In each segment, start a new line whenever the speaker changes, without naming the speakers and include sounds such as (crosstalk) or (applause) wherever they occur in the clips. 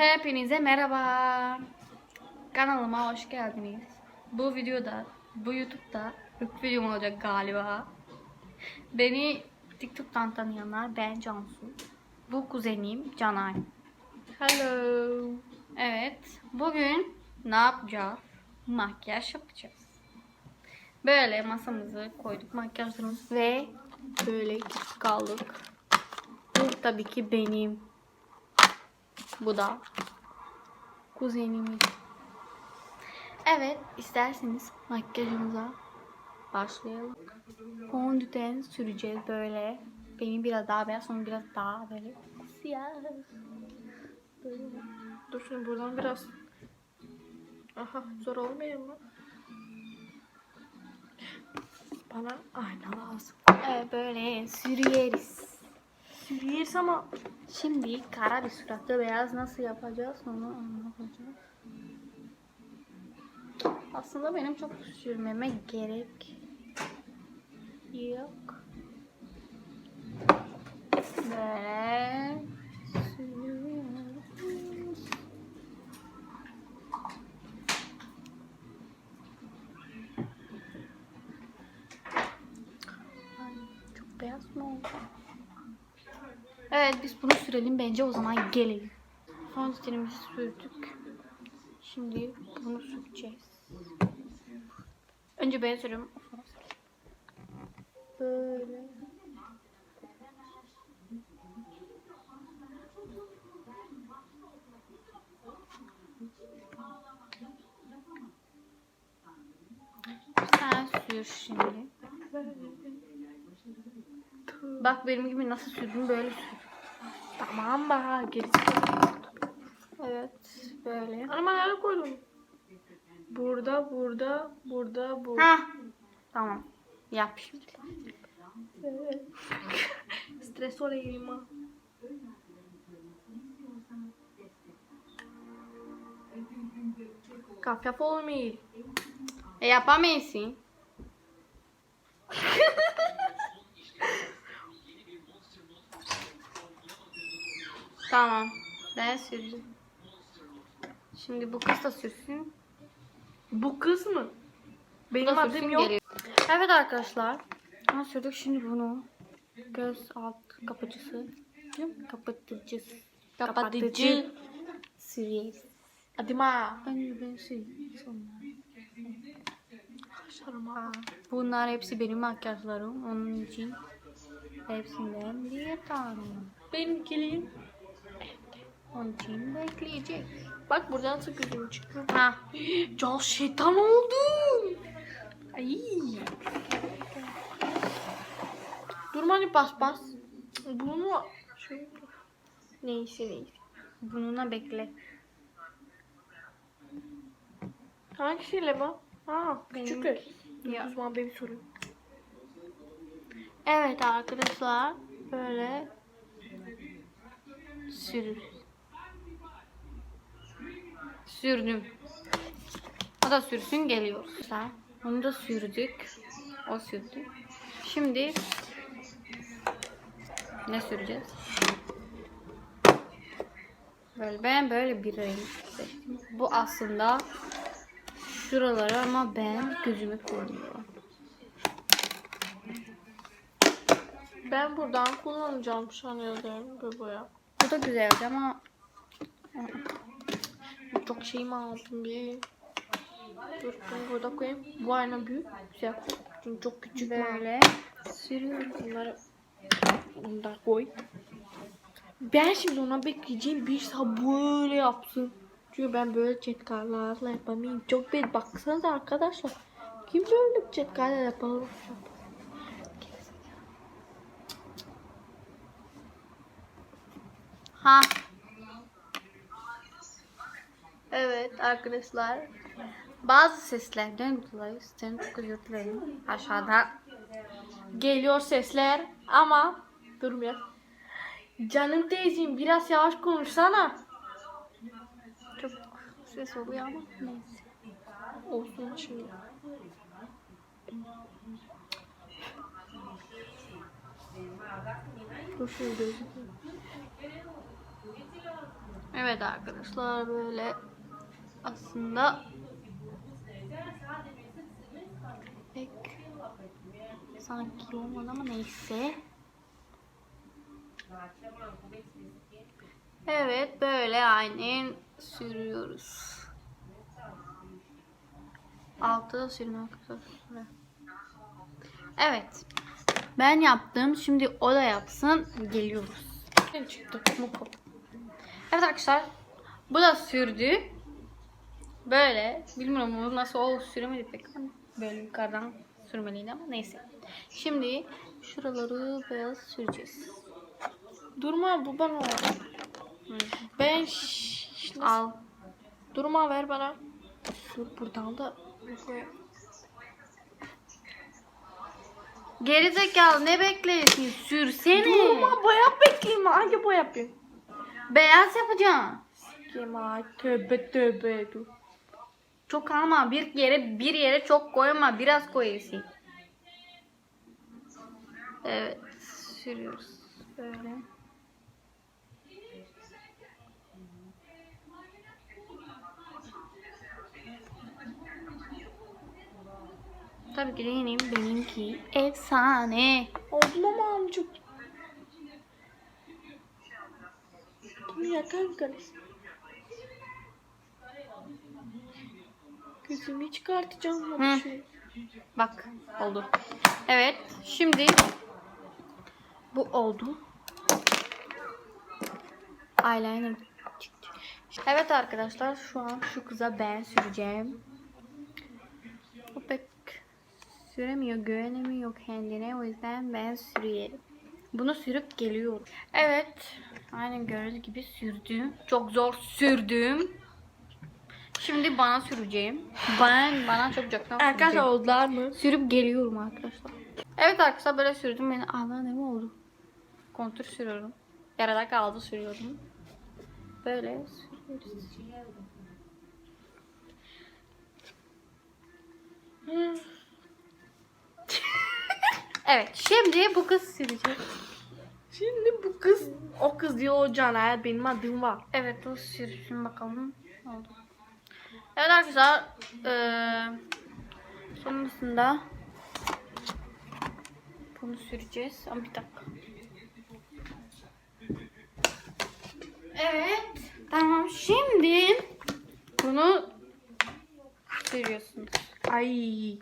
Hepinize merhaba. Kanalıma hoş geldiniz. Bu videoda, bu YouTube'da ilk videom olacak galiba. Beni TikTok'tan tanıyanlar ben Cansu. Bu kuzenim Canay.
Hello.
Evet, bugün ne yapacağız? Makyaj yapacağız. Böyle masamızı koyduk makyajlarımız ve böyle kaldık. Bu tabii ki benim. Bu da kuzenimin. Evet, isterseniz makyajımıza başlayalım. Fondöten süreceğiz böyle. Benim biraz daha beyaz, sonra biraz daha böyle siyah. Böyle.
Dur şimdi buradan biraz. Aha zor olmuyor mu? Bana ayna lazım.
Evet, böyle sürüyeriz.
Yürüyeriz ama
Şimdi kara bir suratlı beyaz nasıl yapacağız onu anlatacağız. Aslında benim çok sürmeme gerek yok. Böyle. Ay, çok beyaz mı oldu? Evet biz bunu sürelim bence o zaman gelelim. Fondötenimizi sürdük. Şimdi bunu süreceğiz. Önce ben sürüyorum. Böyle. Sen sür şimdi. Bak benim gibi nasıl sürdüm böyle sür.
tamam bana gerisi.
Evet böyle.
Ama nereye koydun? Burada, burada, burada, burada.
Ha. Tamam. Yap şimdi.
Evet. Stres olayım ha. Kahve olmuyor.
E yapamayısın. (laughs) tamam. Ben süreceğim. Şimdi bu kız da sürsün.
Bu kız mı? Benim
da
adım
sürsün
yok.
geliyor. Evet arkadaşlar. Ha, sürdük şimdi bunu. Göz alt kapıcısı. Kapatıcısı.
Kapatıcı.
Sürüyoruz.
Hadi ma.
Önce ben süreyim. Sonra.
Kaşlarım ha.
Bunlar hepsi benim makyajlarım. Onun için hepsinden bir tane.
Benim kilim.
Onun için bekleyecek.
Bak buradan nasıl gözüm çıktı.
Ha.
Can şeytan oldum. Ay. Durma hani bas bas. Bunu şöyle. Neyse neyse.
Bununla bekle.
Hangisiyle bu? Ha küçük el.
Ya.
Uzman benim soruyorum.
Evet arkadaşlar. Böyle sürür. Sürdüm. O da sürsün geliyor. Onu da sürdük. O sürdü. Şimdi ne süreceğiz? Böyle ben böyle bir renk seçtim. Bu aslında şuraları ama ben gözümü kullanıyorum.
Ben buradan kullanacağım sanıyordum bu boya.
Bu da güzeldi ama
Çok şeyimi aldım bir. Dur bunu burada koyayım. Bu ayna büyük. Güzel. Çünkü çok küçük
böyle sürüyorum.
Bunları bunu da koy. Ben şimdi ona bekleyeceğim bir saat böyle yapsın. Çünkü ben böyle çetkarlarla yapamayayım. Çok bir baksanıza arkadaşlar. Kim böyle çetkarla yapalım?
Ha. Evet arkadaşlar. Bazı seslerden dolayı sizden çok özür dilerim. Aşağıda
Geliyor sesler ama durmuyor. Canım teyzem biraz yavaş konuşsana.
çok ses oluyor ama neyse.
Olsun şimdi. Gözüküyor.
Evet arkadaşlar böyle aslında pek sanki olmadı ama neyse. Evet böyle aynen sürüyoruz. Altı sürme arkadaşlar. Evet. Ben yaptım. Şimdi o da yapsın. Geliyoruz.
Çıktı?
Evet arkadaşlar. Bu da sürdü. Böyle. Bilmiyorum bunu nasıl o süremedi pek böyle yukarıdan sürmeliydi ama neyse. Şimdi şuraları beyaz süreceğiz.
Durma bu bana. Ben şş,
Al.
Durma ver bana. Dur buradan da
Gerizekalı ne bekliyorsun? Sürsene.
Durma boya bekleyeyim. Hangi boya yapayım?
Beyaz yapacağım.
Kema tövbe tövbe dur.
Çok alma. Bir yere bir yere çok koyma. Biraz koyarsın. Evet. Sürüyoruz. Böyle. Tabii ki de yine benimki efsane.
Ama amcık. Bunu yakar mısın? Gözümü çıkartacağım.
Hı.
Şöyle.
Bak oldu. Evet şimdi bu oldu. Eyeliner çıktı. Evet arkadaşlar şu an şu kıza ben süreceğim. O pek süremiyor, güvenemiyor kendine. O yüzden ben sürüyorum. Bunu sürüp geliyorum. Evet. Aynen gördüğünüz gibi sürdüm. Çok zor sürdüm. Şimdi bana süreceğim. Ben bana çok çok
Arkadaşlar oldular mı?
Sürüp geliyorum arkadaşlar. Evet arkadaşlar böyle sürdüm. Beni Allah ne mi oldu? Kontür sürüyorum. Yarıda kaldı sürüyorum. Böyle sürüyoruz. (laughs) evet şimdi bu kız sürecek.
Şimdi bu kız o kız diyor o Caner benim adım var.
Evet o sürsün bakalım. Oldu? Evet arkadaşlar. Eee sonrasında bunu süreceğiz. Ama bir dakika. Evet. Tamam şimdi bunu sürüyorsunuz.
Ay.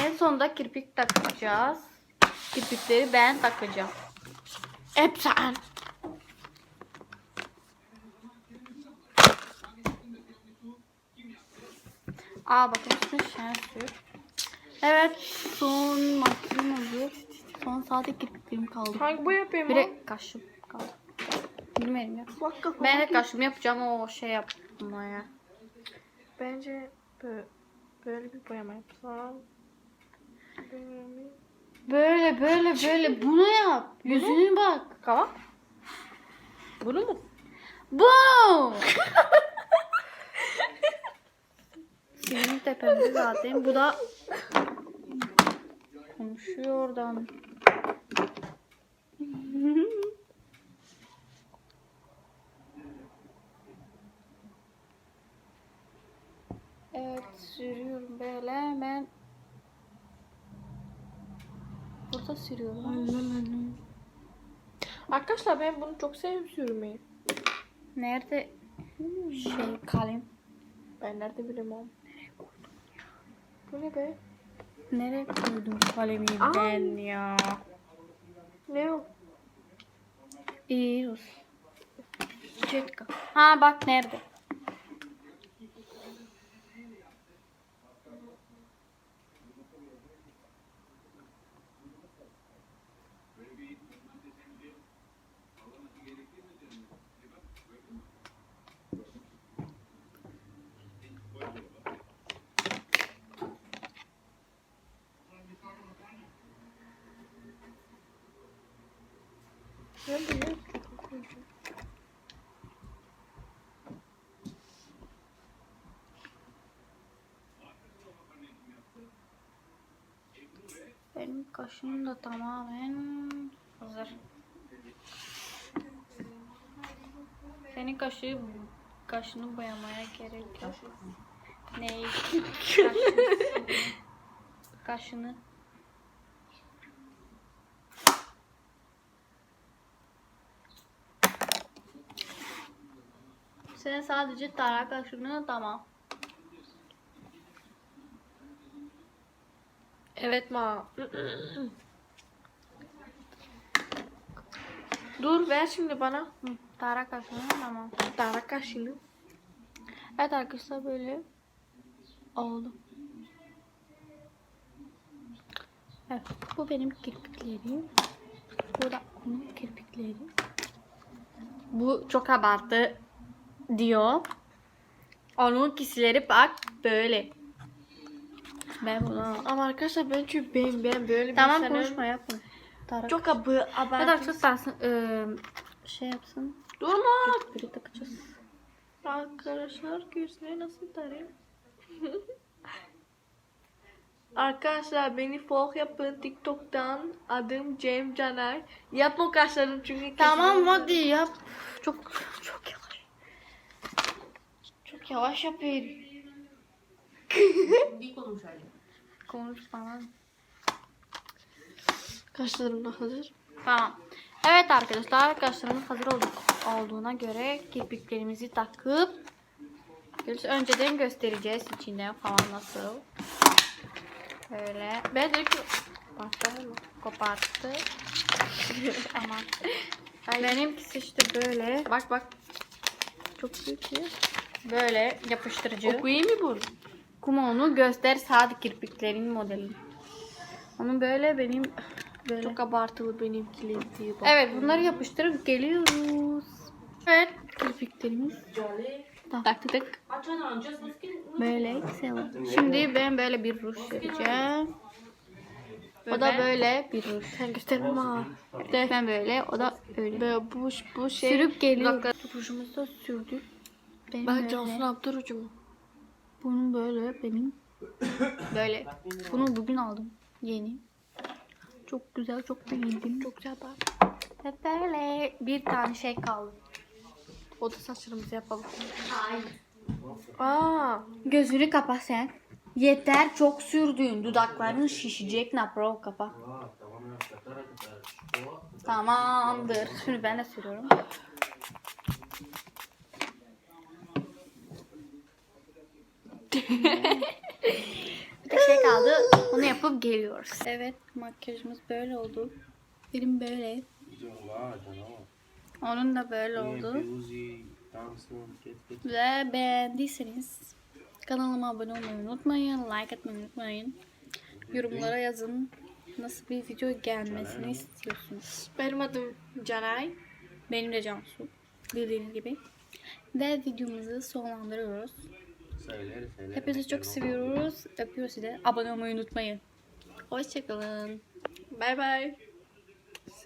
En sonunda kirpik takacağız. Kirpikleri ben takacağım.
Hep sen.
Aa bakın üstüne şen sür. Evet son mahkum oldu. Son sadece kirpiklerim kaldı.
Hangi boya yapayım
Bir de kaşım kaldı. Bilmiyorum ya.
Bak kafama.
Ben de kaşım yapacağım o şey yaptım ya.
Bence böyle, böyle bir boyama yapsam. Böyle.
Böyle böyle böyle bunu yap. Yüzüne bak.
Tamam. Bunu mu?
Bu. (laughs) Senin tepemde zaten. Bu da konuşuyor oradan. Evet sürüyorum böyle ben burada sürüyorum.
Arkadaşlar ben bunu çok seviyorum sürmeyi.
Nerede şey kalem?
Ben nerede bilemem. Bu ne be?
Nereye koydum kalemi
Aa.
ben ya?
Ne o?
İyi olsun. Ha bak nerede? Benim kaşım da tamamen hazır. Senin kaşı kaşını boyamaya gerek yok. Neyi? (laughs) Kaşını. kaşını. Sen sadece tara kaşını tamam.
Evet ma. Dur ver şimdi bana.
Hı, tara kaşını tamam.
Tara kaşını.
Evet arkadaşlar böyle oldu. Evet, bu benim kirpiklerim. Bu da onun kirpikleri. Bu çok abartı diyor. Onun kişileri bak böyle. Ben bunu...
Ama arkadaşlar ben çünkü ben, ben böyle bir
Tamam
insanım.
konuşma yapma. Tarak.
Çok abı abartı.
arkadaşlar ıı, şey yapsın.
Durma.
Biri takacağız.
Arkadaşlar gözleri nasıl tarayayım? (laughs) Arkadaşlar beni follow yapın TikTok'tan. Adım Cem Caner. Yapma kaşlarım çünkü
Tamam
kesin-
hadi yap. Çok çok yavaş. Yavaş yapayım. (laughs)
Bir konuş öyle.
Konuş falan.
Kaşlarım da hazır.
Tamam. Evet arkadaşlar arkadaşlarımız hazır olduk olduğuna göre kirpiklerimizi takıp önceden göstereceğiz içinden falan nasıl. Böyle
Ben de
başlayalım mı? Koparttı. (laughs) Ama benimkisi işte böyle
bak bak. Çok büyük ya.
Böyle yapıştırıcı.
Okuyayım mı bunu?
Kuma onu göster sade kirpiklerin modeli. Ama böyle benim böyle.
Çok abartılı benimkileri diye bak.
Evet bunları yapıştırıp geliyoruz. Evet kirpiklerimiz taktık.
Seskin
Böyle güzel. Şimdi ben böyle bir ruj süreceğim. O da böyle bir ruj.
Sen gösterme ha.
Ben böyle, o da öyle.
Böyle bu, bu şey.
Sürüp geliyor. Rujumuzu da sürdük. Benim
Bak
böyle.
Cansu ne yaptı rucumu?
Bunun böyle benim. Böyle. Bunu bugün aldım. Yeni. Çok güzel, çok beğendim.
Çok güzel bak.
Ve böyle bir tane şey kaldı.
O da saçlarımızı yapalım. Aa,
Gözünü kapa sen. Yeter çok sürdüğün dudakların şişecek napro kapa. Tamamdır. Şimdi ben de sürüyorum. (laughs) Bir de şey kaldı. Onu yapıp geliyoruz. Evet makyajımız böyle oldu. Benim böyle. Onun da böyle oldu. Ve beğendiyseniz kanalıma abone olmayı unutmayın. Like atmayı unutmayın. Yorumlara yazın. Nasıl bir video gelmesini istiyorsunuz.
benim adım Canay.
Benim de Cansu. Bildiğiniz gibi. Ve videomuzu sonlandırıyoruz. Hepinizi çok seviyoruz. Öpüyoruz size. Abone olmayı unutmayın. Hoşçakalın.
Bay bay.